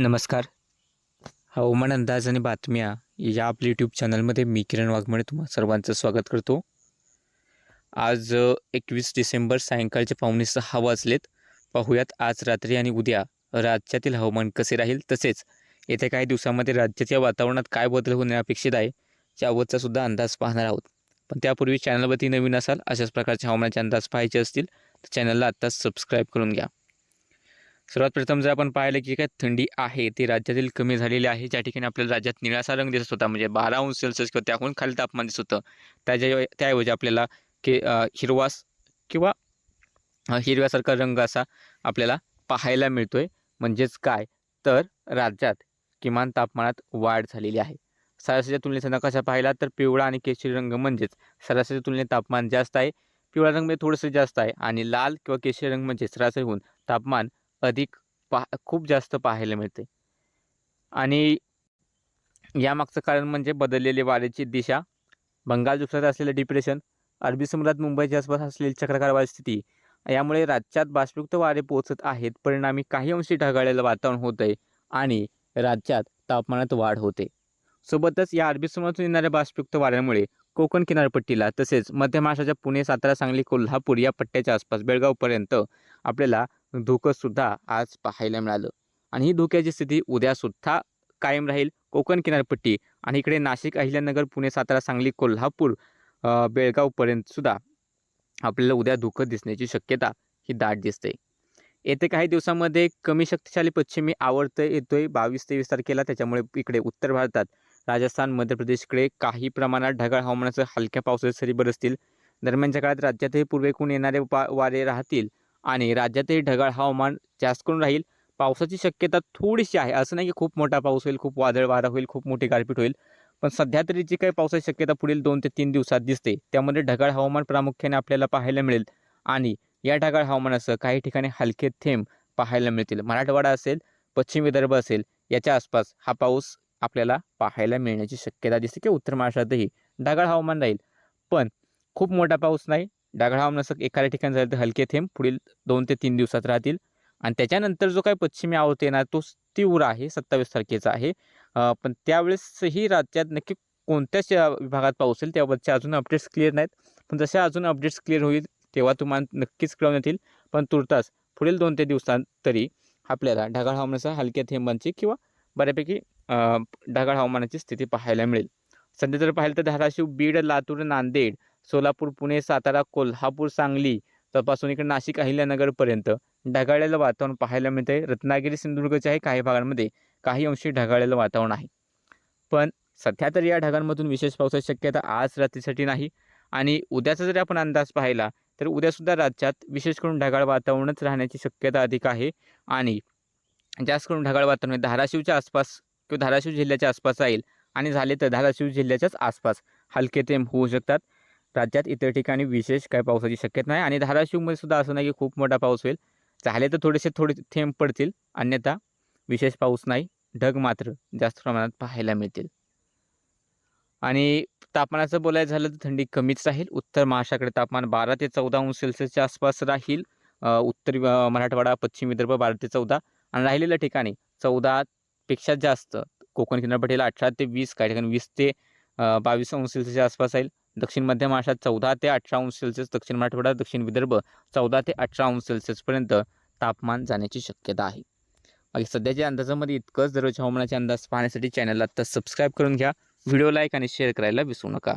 नमस्कार. हवामान अंदाज आणि बातम्या या आपल्या यूट्यूब चॅनलमध्ये मी किरण वाघमळे तुम्हा सर्वांचं स्वागत करतो. आज एकवीस डिसेंबर सायंकाळचे पावणे सहा वाजलेत. पाहूयात आज रात्री आणि उद्या राज्यातील हवामान कसे राहील तसेच येत्या काही दिवसामध्ये राज्याच्या वातावरणात काय बदल होणे अपेक्षित आहे यावरचा सुद्धा अंदाज पाहणार आहोत. पण त्यापूर्वी चॅनलवरती नवीन असाल अशाच प्रकारचे हवामानाचे अंदाज पाहायचे असतील तर चॅनलला आत्ताच सबस्क्राईब करून घ्या. सर्वात प्रथम जर आपण पाहिलं की काय थंडी आहे ती राज्यातील कमी झालेली आहे. ज्या ठिकाणी आपल्याला राज्यात निळासा रंग दिसत होता म्हणजे बारा अंश सेल्सिअस किंवा त्याहून खाली तापमान दिसत होतं. त्याच्या त्याऐवजी आपल्याला के हिरवास किंवा हिरव्यासारखा रंग असा आपल्याला पाहायला मिळतोय. म्हणजेच काय? तर राज्यात किमान तापमानात वाढ झालेली आहे. सरासरीच्या तुलनेचा नकाशा पाहिला तर पिवळा आणि केशरी रंग म्हणजेच सरासरीच्या तुलनेत तापमान जास्त आहे. पिवळा रंग म्हणजे थोडंसं जास्त आहे आणि लाल किंवा केशरी रंग म्हणजे सरासरीहून तापमान अधिक पाह खूप जास्त पाहायला मिळते. आणि यामागचं कारण म्हणजे बदललेली वाऱ्याची दिशा. बंगाल उपसागरात असलेलं डिप्रेशन अरबी समुद्रात मुंबईच्या आसपास असलेली चक्रकार वारी स्थिती यामुळे राज्यात बाष्पयुक्त वारे पोहोचत आहेत. परिणामी काही अंशी ढगाळलेलं वातावरण होत आहे आणि राज्यात तापमानात वाढ होते. सोबतच या अरबी समुद्रातून येणाऱ्या बाष्पयुक्त वाऱ्यामुळे कोकण किनारपट्टीला तसेच मध्य महाराष्ट्राच्या पुणे सातारा सांगली कोल्हापूर या पट्ट्याच्या आसपास बेळगावपर्यंत आपल्याला धुकंसुद्धा आज पाहायला मिळालं. आणि ही धुक्याची स्थिती उद्यासुद्धा कायम राहील. कोकण किनारपट्टी आणि इकडे नाशिक अहिल्यानगर पुणे सातारा सांगली कोल्हापूर बेळगावपर्यंतसुद्धा आपल्याला उद्या धुकं दिसण्याची शक्यता ही दाट दिसते. येते काही दिवसामध्ये कमी शक्तिशाली पश्चिमी आवर्त येतोय बावीस तेवीस तारखेला. त्याच्यामुळे इकडे उत्तर भारतात राजस्थान मध्य प्रदेशकडे काही प्रमाणात ढगाळ हवामानाचं हलक्या पावसाचे सरी बरसतील. दरम्यानच्या काळात राज्यातही पूर्वेकडून येणारे वा वारे राहतील. आणि राज्यातही ढगाळ हवामान जास्त करून राहील. पावसाची शक्यता थोडीशी आहे. असं नाही की खूप मोठा पाऊस होईल खूप वादळ वारा होईल खूप मोठी गारपीट होईल. पण सध्या तरी जी काही पावसाची शक्यता पुढील दोन ते तीन दिवसात दिसते त्यामध्ये ढगाळ हवामान प्रामुख्याने आपल्याला पाहायला मिळेल. आणि या ढगाळ हवामानासह काही ठिकाणी हलके थेंब पाहायला मिळतील. मराठवाडा असेल पश्चिम विदर्भ असेल याच्या आसपास हा पाऊस आपल्याला पाहायला मिळण्याची शक्यता दिसते की उत्तर महाराष्ट्रातही ढगाळ हवामान राहील. पण खूप मोठा पाऊस नाही ढगाळ हवामानासह एखाद्या ठिकाणी झालं तर हलके थेंब पुढील दोन ते तीन दिवसात राहतील. आणि त्याच्यानंतर जो काही पश्चिमी आवत येणार तो तीव्र आहे सत्तावीस तारखेचा आहे. पण त्यावेळेसही राज्यात नक्की कोणत्याच विभागात पाऊस येईल त्याबाबतचे अजून अपडेट्स क्लिअर नाहीत. पण जसे अजून अपडेट्स क्लिअर होईल तेव्हा तुम्हाला नक्कीच कळवण्यात येईल पण तुर्तास पुढील दोन ते दिवसांत तरी आपल्याला ढगाळ हवामानाच्या हलक्या थेंबांची किंवा बऱ्यापैकी ढगाळ हवामानाची स्थिती पाहायला मिळेल. सध्या जर पाहिलं तर धाराशिव बीड लातूर नांदेड सोलापूर पुणे सातारा कोल्हापूर सांगली तपासून इकडे नाशिक अहिल्यानगरपर्यंत ढगाळलेलं वातावरण पाहायला मिळते रत्नागिरी सिंधुदुर्गच्याही काही भागांमध्ये काही अंशी ढगाळलेलं वातावरण आहे. पण सध्या तर या ढगांमधून विशेष पावसाची शक्यता आज रात्रीसाठी नाही. आणि उद्याचा जरी आपण अंदाज पाहिला तर उद्यासुद्धा राज्यात विशेष करून ढगाळ वातावरणच राहण्याची शक्यता अधिक आहे. आणि जास्त करून ढगाळ वातावरण धाराशिवच्या आसपास किंवा धाराशिव जिल्ह्याच्या आसपास राहील आणि झाले तर धाराशिव जिल्ह्याच्याच आसपास हलके थेंब होऊ शकतात. राज्यात इतर ठिकाणी विशेष काय पावसाची शक्यता नाही. आणि धाराशिवमध्ये सुद्धा असं नाही की खूप मोठा पाऊस होईल. झाले तर थोडेसे थोडे थेंब पडतील. अन्यथा विशेष पाऊस नाही. ढग मात्र जास्त प्रमाणात पाहायला मिळतील. आणि तापमानाचं बोलायचं झालं तर थंडी कमीच राहील. उत्तर महाराष्ट्राकडे तापमान बारा ते चौदा अंश सेल्सिअसच्या आसपास राहील. उत्तर मराठवाडा पश्चिम विदर्भ बारा ते चौदा. आणि राहिलेल्या ठिकाणी चौदापेक्षा जास्त. कोकण किनारपट्टीला अठरा ते वीस काही ठिकाणी वीस ते बावीस अंश सेल्सिअसच्या आसपास राहील. दक्षिण मध्य महाराष्ट्रात चौदा ते अठरा अंश सेल्सिअस दक्षिण मराठवाडा दक्षिण विदर्भ चौदा ते अठरा अंश सेल्सिअसपर्यंत तापमान जाण्याची शक्यता आहे. बाकी सध्याच्या अंदाजामध्ये इतकंच दररोज हवामानाचे अंदाज पाहण्यासाठी चॅनलला आत्ता सबस्क्राईब करून घ्या. व्हिडिओ लाईक आणि शेअर करायला विसरू नका.